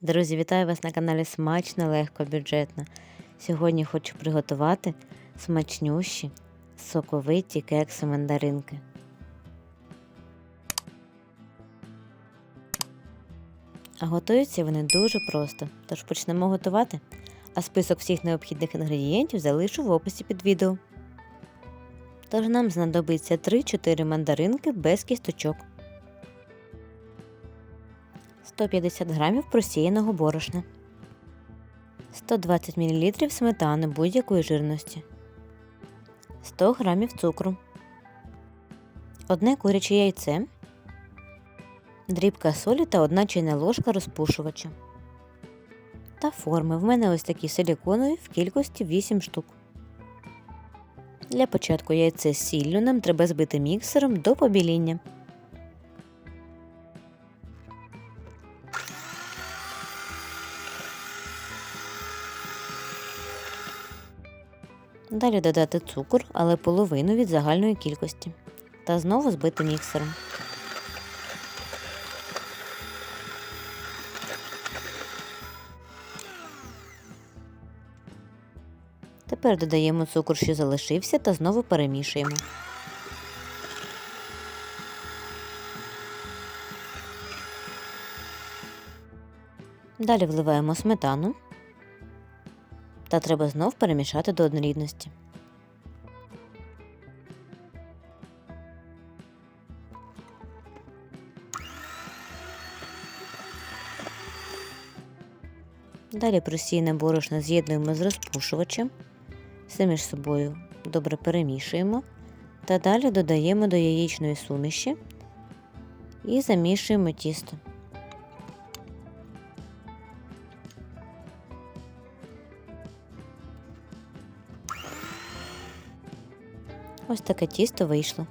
Друзі, вітаю вас на каналі Смачно, легко, бюджетно. Сьогодні хочу приготувати смачнющі, соковиті кекси мандаринки. А готуються вони дуже просто, тож почнемо готувати. А список всіх необхідних інгредієнтів залишу в описі під відео. Тож нам знадобиться 3-4 мандаринки без кісточок. 150 г просіяного борошна, 120 мл сметани будь-якої жирності, 100 г цукру, одне куряче яйце, дрібка солі та 1 чайна ложка розпушувача. Та форми. В мене ось такі силіконові в кількості 8 штук. Для початку яйце з сіллю нам треба збити міксером до побіління. Далі додати цукор, але половину від загальної кількості. Та знову збити міксером. Тепер додаємо цукор, що залишився, та знову перемішуємо. Далі вливаємо сметану та треба знов перемішати до однорідності. Далі просійне борошно з'єднуємо з розпушувачем, все між собою добре перемішуємо та далі додаємо до яєчної суміші і замішуємо тісто. Ось таке тісто вийшло.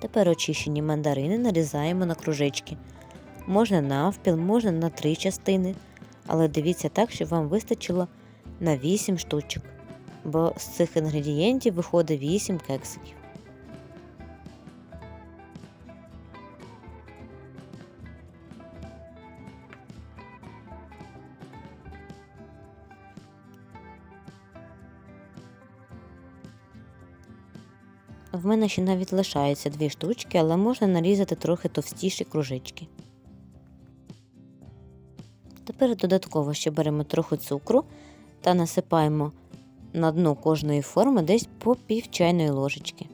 Тепер очищені мандарини нарізаємо на кружечки. Можна навпіл, можна на три частини, але дивіться так, щоб вам вистачило на 8 штучок, бо з цих інгредієнтів виходить 8 кексиків. В мене ще навіть лишаються дві штучки, але можна нарізати трохи товстіші кружечки. Тепер додатково ще беремо трохи цукру та насипаємо на дно кожної форми десь по пів чайної ложечки.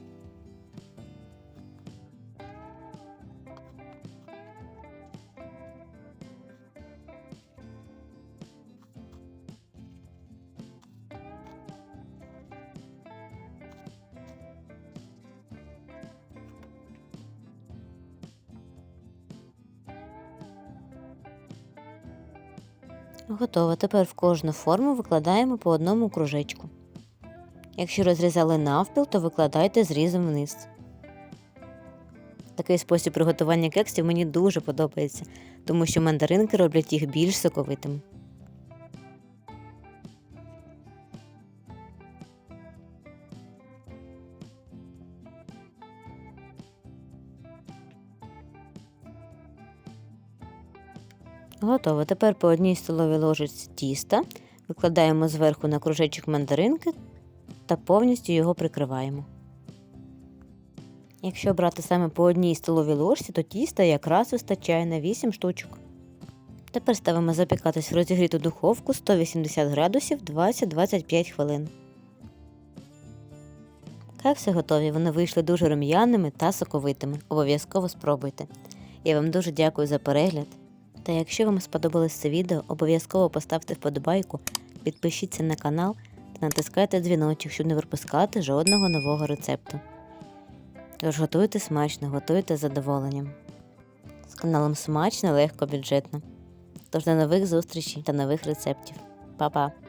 Готово. Тепер в кожну форму викладаємо по одному кружечку. Якщо розрізали навпіл, то викладайте зрізом вниз. Такий спосіб приготування кексів мені дуже подобається, тому що мандаринки роблять їх більш соковитими. Готово. Тепер по одній столовій ложечці тіста викладаємо зверху на кружечок мандаринки та повністю його прикриваємо. Якщо брати саме по одній столовій ложці, то тіста якраз вистачає на 8 штучок. Тепер ставимо запікатись в розігріту духовку 180 градусів 20-25 хвилин. Кекси готові, вони вийшли дуже рум'яними та соковитими. Обов'язково спробуйте. Я вам дуже дякую за перегляд. Та якщо вам сподобалось це відео, обов'язково поставте вподобайку, підпишіться на канал та натискайте дзвіночок, щоб не пропускати жодного нового рецепту. Тож готуйте смачно, готуйте з задоволенням. З каналом смачно, легко, бюджетно. Тож до нових зустрічей та нових рецептів. Па-па!